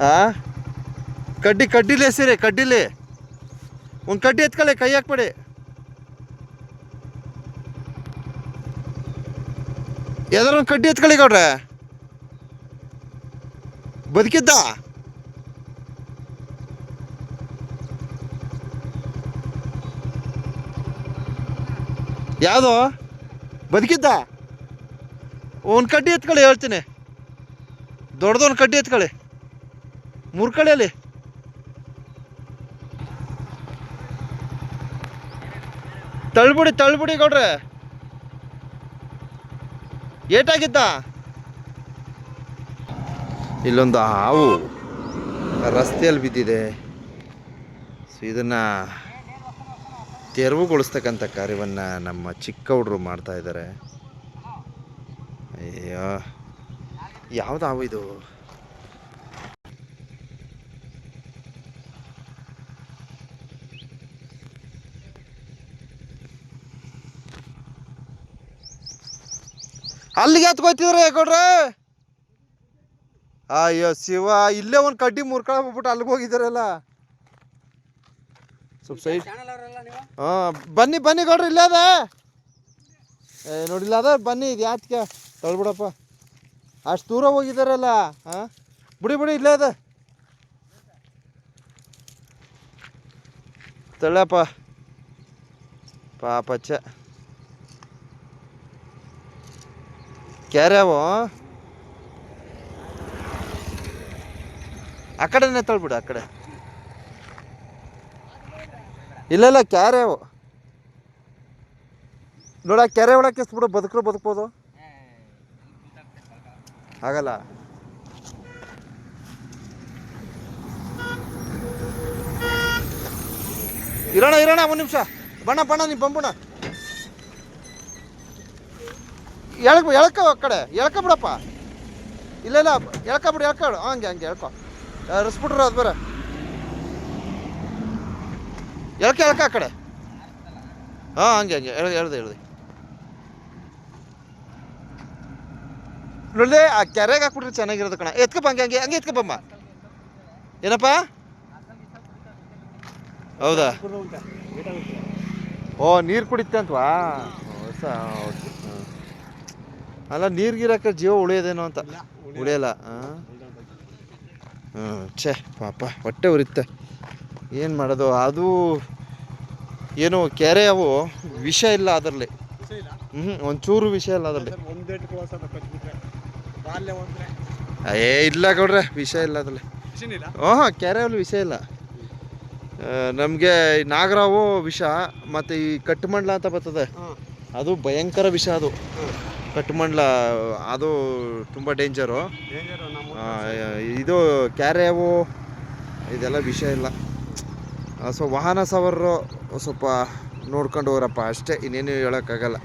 ಆ? ಕಡ್ಡಿ, ಕಡ್ಡಿಲಿ ಎಸಿರಿ ಕಡ್ಡಿಲಿ. ಒಂದು ಕಡ್ಡಿ ಎತ್ಕೊಳ್ಳಿ, ಕೈ ಹಾಕ್ಬೇಡಿ. ಯಾವ್ದಾರ ಒಂದು ಕಡ್ಡಿ ಎತ್ಕೊಳ್ಳಿ ಗೌಡ್ರೆ. ಬದುಕಿದ್ದ? ಯಾವುದು? ಬದುಕಿದ್ದ? ಒಂದು ಕಡ್ಡಿ ಎತ್ಕೊಳ್ಳಿ, ಹೇಳ್ತೀನಿ. ದೊಡ್ಡದೊಂದು ಕಡ್ಡಿ ಎತ್ಕೊಳ್ಳಿ. ಮುರ್ಕೊಳ್ಳಿ ಅಲ್ಲಿ ತಳ್ಬಿಡಿ ತಳ್ಬಿಡಿ ಗೌಡ್ರೆ. ಏಟಾಗಿತ್ತ ಇಲ್ಲೊಂದು ಹಾವು ರಸ್ತೆಯಲ್ಲಿ ಬಿದ್ದಿದೆ. ಸೊ ಇದನ್ನು ತೆರವುಗೊಳಿಸ್ತಕ್ಕಂಥ ಕಾರ್ಯವನ್ನು ನಮ್ಮ ಚಿಕ್ಕ ಹುಡುಗರು ಮಾಡ್ತಾ ಇದ್ದಾರೆ. ಅಯ್ಯೋ, ಯಾವ್ದು ಹಾವು ಇದು? ಅಲ್ಲಿಗೆ ಹತ್ಕೋತಿದ್ರೆ ಕೊಡ್ರೆ ಅಯ್ಯೋ ಶಿವ, ಇಲ್ಲೇ ಒಂದು ಕಡ್ಡಿ ಮುರ್ಕೊಳ ಹೋಗ್ಬಿಟ್ಟು ಅಲ್ಲಿಗೆ ಹೋಗಿದ್ದಾರಲ್ಲ. ಸ್ವಲ್ಪ ಸೈಡ್ ಹಾಂ, ಬನ್ನಿ ಬನ್ನಿ ಕೊಡ್ರಿ ಇಲ್ಲೇ ಅದ. ಏ, ನೋಡಿಲ್ಲ ಅದ? ಬನ್ನಿ, ಇದು ಯಾತ್ಕ? ತಳ್ಬಿಡಪ್ಪ. ಅಷ್ಟು ದೂರ ಹೋಗಿದ್ದಾರಲ್ಲ, ಹಾಂ? ಬಿಡಿ ಬಿಡಿ, ಇಲ್ಲೇ ಅದ. ತಳ್ಳಪ್ಪ. ಪಾಪಚ್ಚ ಕ್ಯಾರ್ಯಾವು ಆ ಕಡೆನೇ ತಳ್ಬಿಡು, ಆ ಕಡೆ. ಇಲ್ಲ ಇಲ್ಲ ಕ್ಯಾರ್ಯಾವು ನೋಡ ಕೆರೆ ಒಳಕ್ಕೆ ಬಿಡು ಬದುಕರು, ಬದುಕ್ಬೋದು. ಆಗಲ್ಲ. ಇರೋಣ ಇರೋಣ, ಒಂದು ನಿಮಿಷ. ಬಣ್ಣ ಬಣ್ಣ ನೀವು ಬಂಬುಣ ಎಳಕ್ ಎಳ್ಕ ಕಡೆ. ಎಳ್ಕ ಬಿಡಪ್ಪ. ಇಲ್ಲ ಇಲ್ಲ ಎಳ್ಕ ಬಿಡು. ಎಳ್ಕಾಡು ಹಂಗೆ ಹಂಗೆ ಎಳ್ಕೊ. ರಸ್ಬಿಟ್ರು ಅದು ಬರ. ಎಳ್ಕ ಎಳ್ಕ ಆ ಕಡೆ. ಹಾಂ ಹಂಗೆ ಹಂಗೆ. ಎಳ್ದು ಎಳ್ದು ಎಳ್ದು. ನೋಡಿದೆ ಆ ಕೆರೆಗೆ ಹಾಕ್ಬಿಟ್ರೆ ಚೆನ್ನಾಗಿರೋದು ಕಣ. ಎತ್ಕಪ್ಪ, ಹಂಗೆ ಹಂಗೆ ಹಂಗೆ ಎತ್ಕಪ್ಪಮ್ಮ ಏನಪ್ಪ? ಹೌದಾ? ಓ, ನೀರು ಕುಡಿತೆ ಅಂತವಾ ಹೊಸ ಓಕೆ. ಹಾಂ ಅಲ್ಲ ನೀರ್ಗಿರಕ್ಕೆ ಜೀವ ಉಳಿಯೋದೇನೋ ಅಂತ. ಉಳಿಯಲ್ಲ. ಹಾಂ ಹ್ಞೂ ಛೇ ಪಾಪ ಹೊಟ್ಟೆ ಉರಿತ್ತೆ ಏನು ಮಾಡೋದು? ಅದು ಏನು ಕೆರೆ ಅವು ವಿಷ ಇಲ್ಲ ಅದರಲ್ಲಿ. ಹ್ಞೂ ಒಂಚೂರು ವಿಷ ಇಲ್ಲ ಅದರಲ್ಲಿ. ಏ ಇಲ್ಲ ಕೊಡ್ರೆ ವಿಷ ಇಲ್ಲ ಅದರಲ್ಲಿ. ಇಲ್ಲ? ಕೆರೆ ಅಲ್ಲಿ ವಿಷ ಇಲ್ಲ. ನಮಗೆ ನಾಗರಾವು ವಿಷ ಮತ್ತು ಈ ಕಟ್ಟುಮಂಡ್ಲ ಅಂತ ಬರ್ತದೆ. ಅದು ಭಯಂಕರ ವಿಷ ಅದು. ಕಟ್ಟುಮಂಡ್ಲ ಅದು ತುಂಬ ಡೇಂಜರು. ಇದು ಕ್ಯಾರೇವು ಇದೆಲ್ಲ ವಿಷಯ ಇಲ್ಲ. ಸೊ ವಾಹನ ಸವಾರರು ಸ್ವಲ್ಪ ನೋಡ್ಕೊಂಡು ಹೋಗ್ರಪ್ಪ ಅಷ್ಟೇ ಇನ್ನೇನು ಹೇಳೋಕ್ಕಾಗಲ್ಲ.